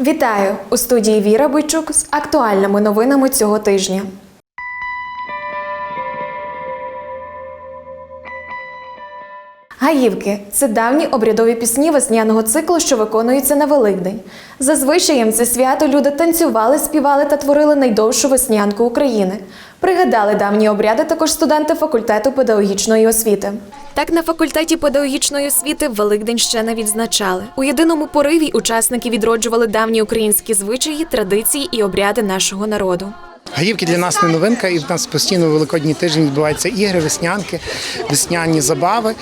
Вітаю у студії Віра Бойчук з актуальними новинами цього тижня. Гаївки це давні обрядові пісні весняного циклу, що виконуються на Великдень. Зазвичай це свято люди танцювали, співали та творили найдовшу веснянку України. Пригадали давні обряди також студенти факультету педагогічної освіти. Так на факультеті педагогічної освіти Великдень ще не відзначали. У єдиному пориві учасники відроджували давні українські звичаї, традиції і обряди нашого народу. Гаївки для нас не новинка, і в нас постійно в великодній тиждень відбуваються ігри, веснянки, весняні забави.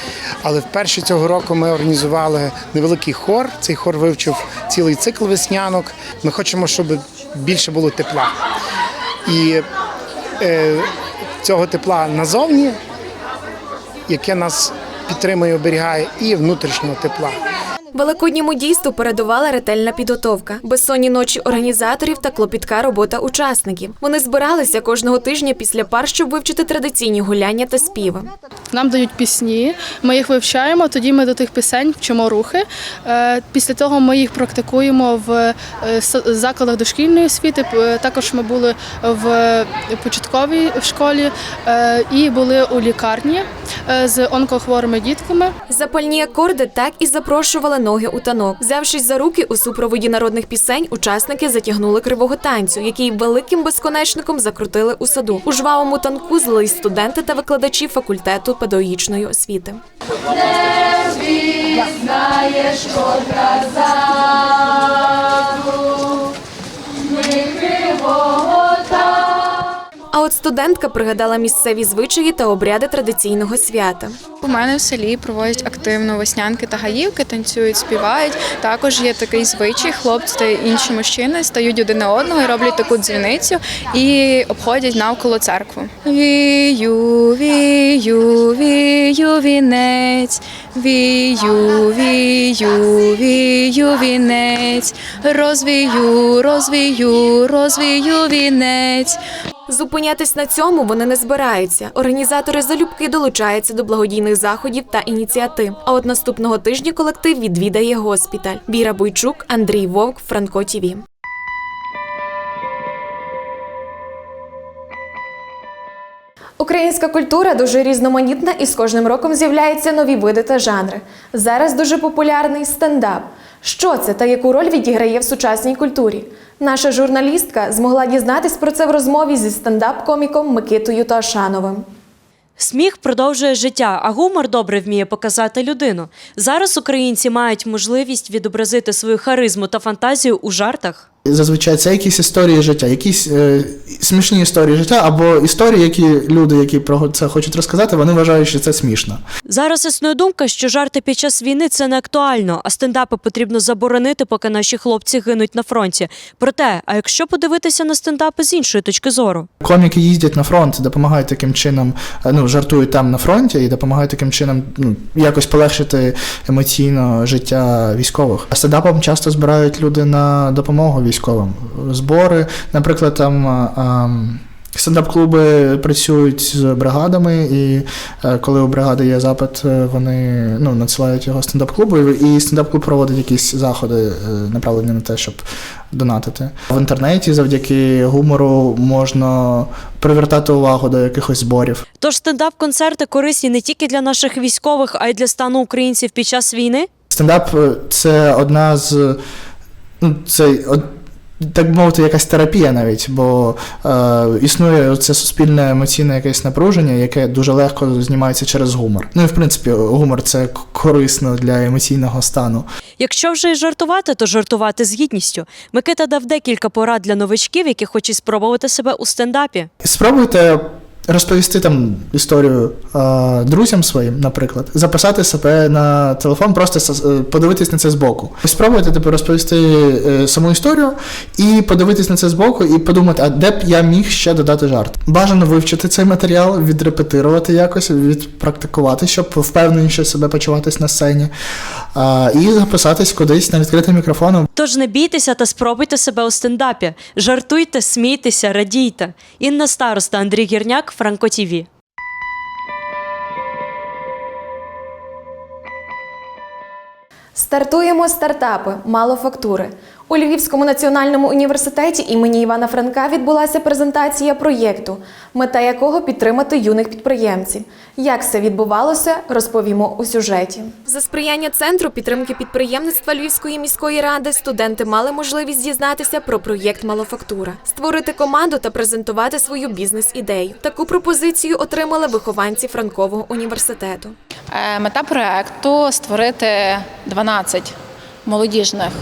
Але вперше цього року ми організували невеликий хор. Цей хор вивчив цілий цикл веснянок. Ми хочемо, щоб більше було тепла. І е, цього тепла назовні, яке нас підтримує, оберігає, і внутрішнього тепла. Великодньому дійству передувала ретельна підготовка, безсонні ночі організаторів та клопітка робота учасників. Вони збиралися кожного тижня після пар, щоб вивчити традиційні гуляння та співи. Нам дають пісні, ми їх вивчаємо, тоді ми до тих пісень вчимо рухи. Е, Після того ми їх практикуємо в е, закладах дошкільної освіти. Також ми були в початковій школі е, і були у лікарні з онкохворими дітками. Запальні акорди так і запрошували ноги у танок. Взявшись за руки у супроводі народних пісень, учасники затягнули кривого танцю, який великим безконечником закрутили у саду. У жвавому танку злились студенти та викладачі факультету педагогічної освіти. А от студентка пригадала місцеві звичаї та обряди традиційного свята. У мене в селі проводять активно веснянки та гаївки, танцюють, співають. Також є такий звичай, хлопці та інші мужчини стають один на одного і роблять таку дзвіницю і обходять навколо церкву. Вію, вію, вію, вінець, вію, вію, вію, вінець, розвію, розвію, розвію вінець. Зупинятись на цьому вони не збираються. Організатори залюбки долучаються до благодійних заходів та ініціатив. А от наступного тижня колектив відвідає госпіталь. Віра Бойчук, Андрій Вовк, Франко ТІВІ. Українська культура дуже різноманітна і з кожним роком з'являються нові види та жанри. Зараз дуже популярний стендап. Що це та яку роль відіграє в сучасній культурі? Наша журналістка змогла дізнатись про це в розмові зі стендап-коміком Микитою Ташановим. Сміх продовжує життя, а гумор добре вміє показати людину. Зараз українці мають можливість відобразити свою харизму та фантазію у жартах. Зазвичай це якісь історії життя, якісь е, смішні історії життя, або історії, які люди, які про це хочуть розказати, вони вважають, що це смішно. Зараз існує думка, що жарти під час війни це не актуально, а стендапи потрібно заборонити, поки наші хлопці гинуть на фронті. Проте, а якщо подивитися на стендапи з іншої точки зору? Коміки їздять на фронт, допомагають таким чином, е, ну жартують там на фронті і допомагають таким чином ну, якось полегшити емоційно життя військових. А стендапом часто збирають люди на допомогу військовим. Збори, наприклад, там. Стендап-клуби працюють з бригадами, і е, коли у бригади є запит, е, вони ну, надсилають його стендап-клубу, і стендап-клуб проводить якісь заходи, е, направлені на те, щоб донатити. В інтернеті завдяки гумору можна привертати увагу до якихось зборів. Тож стендап-концерти корисні не тільки для наших військових, а й для стану українців під час війни. Стендап це одна з ну, це так би мовити, якась терапія навіть, бо е, існує це суспільне емоційне якесь напруження, яке дуже легко знімається через гумор. Ну і в принципі, гумор це корисно для емоційного стану. Якщо вже й жартувати, то жартувати з гідністю. Микита дав декілька порад для новичків, які хочуть спробувати себе у стендапі. Спробуйте розповісти там історію е, друзям своїм, наприклад, записати себе на телефон, просто е, подивитись на це збоку. Спробуйте типу, розповісти е, саму історію і подивитись на це збоку, і подумати, а де б я міг ще додати жарт. Бажано вивчити цей матеріал, відрепетирувати якось, відпрактикувати, щоб впевненіше себе почуватись на сцені, е, і записатись кудись на відкритий мікрофон. Тож не бійтеся та спробуйте себе у стендапі. Жартуйте, смійтеся, радійте. Інна Староста, Андрій Гірняк, Франко ТІВІ. Стартуємо стартапи, мало фактури. У Львівському національному університеті імені Івана Франка відбулася презентація проєкту, мета якого підтримати юних підприємців. Як все відбувалося, розповімо у сюжеті. За сприяння центру підтримки підприємництва Львівської міської ради студенти мали можливість дізнатися про проєкт Малофактура, створити команду та презентувати свою бізнес-ідею. Таку пропозицію отримали вихованці Франкового університету. Е, Мета проекту створити 12 молодіжних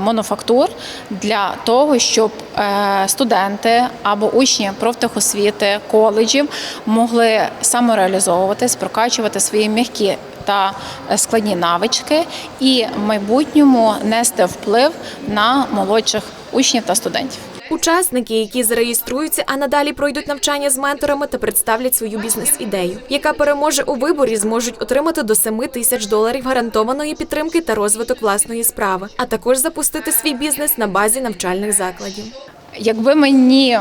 монофактур для того, щоб е, студенти або учні профтехосвіти, коледжів могли самореалізовуватись, прокачувати свої м'які та е, складні навички і в майбутньому нести вплив на молодших учнів та студентів. Учасники, які зареєструються, а надалі пройдуть навчання з менторами та представлять свою бізнес-ідею, яка переможе у виборі, зможуть отримати до 7 тисяч доларів гарантованої підтримки та розвиток власної справи, а також запустити свій бізнес на базі навчальних закладів. Якби мені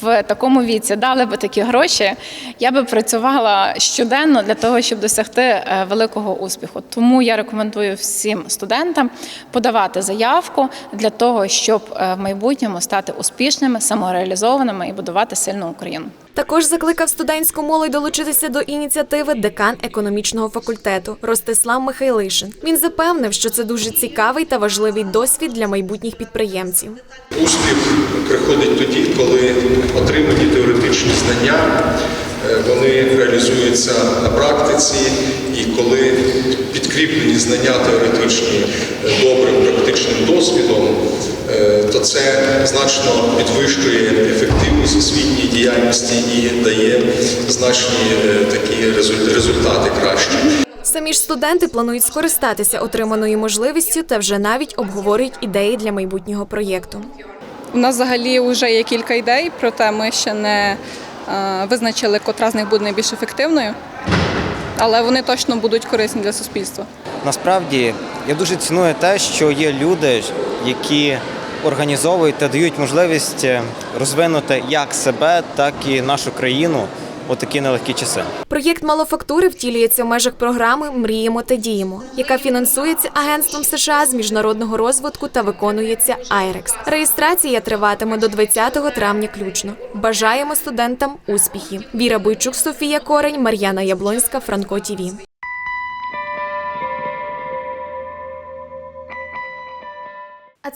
в такому віці дали би такі гроші, я би працювала щоденно для того, щоб досягти е, великого успіху. Тому я рекомендую всім студентам подавати заявку для того, щоб е, в майбутньому стати успішними, самореалізованими і будувати сильну Україну. Також закликав студентську молодь долучитися до ініціативи декан економічного факультету Ростислав Михайлишин. Він запевнив, що це дуже цікавий та важливий досвід для майбутніх підприємців. Успіх приходить тоді, коли отримані теоретичні знання, е, вони реалізуються на практиці, і коли підкріплені знання теоретичні е, добрим практичним досвідом, то це значно підвищує ефективність освітньої діяльності і дає значні е, такі результ- результати кращі. Самі ж студенти планують скористатися отриманою можливістю та вже навіть обговорюють ідеї для майбутнього проєкту. У нас взагалі вже є кілька ідей, проте ми ще не е, визначили, котра з них буде найбільш ефективною, але вони точно будуть корисні для суспільства. Насправді я дуже ціную те, що є люди, які організовують та дають можливість е, розвинути як себе, так і нашу країну у такі нелегкі часи. Проєкт малофактури втілюється в межах програми Мріємо та діємо, яка фінансується Агентством США з міжнародного розвитку та виконується IREX. Реєстрація триватиме до 20 травня включно. Бажаємо студентам успіхів. Віра Бойчук, Софія Корень, Мар'яна Яблонська, Франко ТІВІ.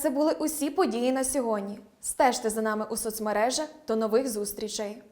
Це були усі події на сьогодні. Стежте за нами у соцмережах. До нових зустрічей.